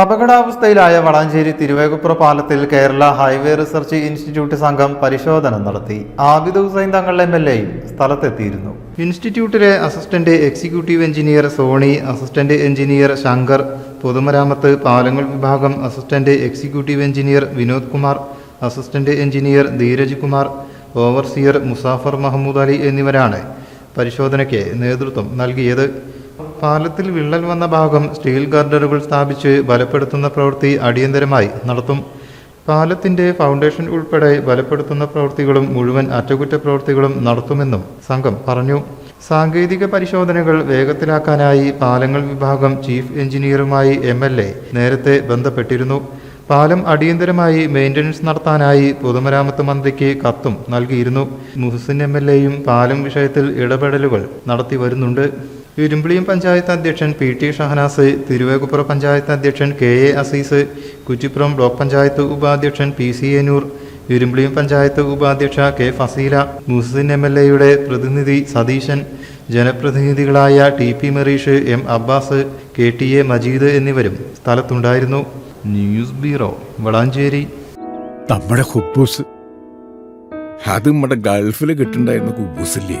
അപകടാവസ്ഥയിലായ വളാഞ്ചേരി തിരുവേഗപ്പുറ പാലത്തിൽ Kerala highway research institute സംഘം പരിശോധന നടത്തി. ആബിദ് ഹുസൈൻ തങ്ങൾ എം എൽ എയും സ്ഥലത്തെത്തിയിരുന്നു. ഇൻസ്റ്റിറ്റ്യൂട്ടിലെ assistant executive engineer Soni assistant engineer Shankar പൊതുമരാമത്ത് പാലങ്ങൾ വിഭാഗം assistant executive engineer Vinod Kumar assistant engineer Dheeraj Kumar overseer Muzaffar Mahmood Ali എന്നിവരാണ് പരിശോധനയ്ക്ക് നേതൃത്വം നൽകിയത്. പാലത്തിൽ വിള്ളൽ വന്ന ഭാഗം സ്റ്റീൽ ഗാർഡറുകൾ സ്ഥാപിച്ച് ബലപ്പെടുത്തുന്ന പ്രവൃത്തി അടിയന്തരമായി നടത്തും. പാലത്തിന്റെ ഫൗണ്ടേഷൻ ഉൾപ്പെടെ ബലപ്പെടുത്തുന്ന പ്രവൃത്തികളും മുഴുവൻ അറ്റകുറ്റപ്രവൃത്തികളും നടത്തുമെന്നും സംഘം പറഞ്ഞു. സാങ്കേതിക പരിശോധനകൾ വേഗത്തിലാക്കാനായി പാലങ്ങൾ വിഭാഗം ചീഫ് എഞ്ചിനീയറുമായി എം നേരത്തെ ബന്ധപ്പെട്ടിരുന്നു. പാലം അടിയന്തരമായി മെയിന്റനൻസ് നടത്താനായി പൊതുമരാമത്ത് മന്ത്രിക്ക് കത്തും നൽകിയിരുന്നു. മുഹസിൻ എം എൽ എയും പാലം വിഷയത്തിൽ ഇടപെടലുകൾ നടത്തി വരുന്നുണ്ട്. ഇരുമ്പിളിയം പഞ്ചായത്ത് അധ്യക്ഷൻ പി ടി ഷഹനാസ് തിരുവേകുപ്പുറ പഞ്ചായത്ത് അധ്യക്ഷൻ K A Azeez Kuttippuram block panchayat ഉപാധ്യക്ഷൻ P C Enoor ഇരുമ്പിളിയും panchayat ഉപാധ്യക്ഷ K Faseela Muhsin M L എയുടെ പ്രതിനിധി Satheesan ജനപ്രതിനിധികളായ T P Merish M Abbas K T A Majeed എന്നിവരും സ്ഥലത്തുണ്ടായിരുന്നു. News bureau Valanchery. നമ്മുടെ ഹുബൂസ് അത് നമ്മുടെ ഗൾഫിൽ കിട്ടുണ്ടായിരുന്ന കുബൂസില്ലേ?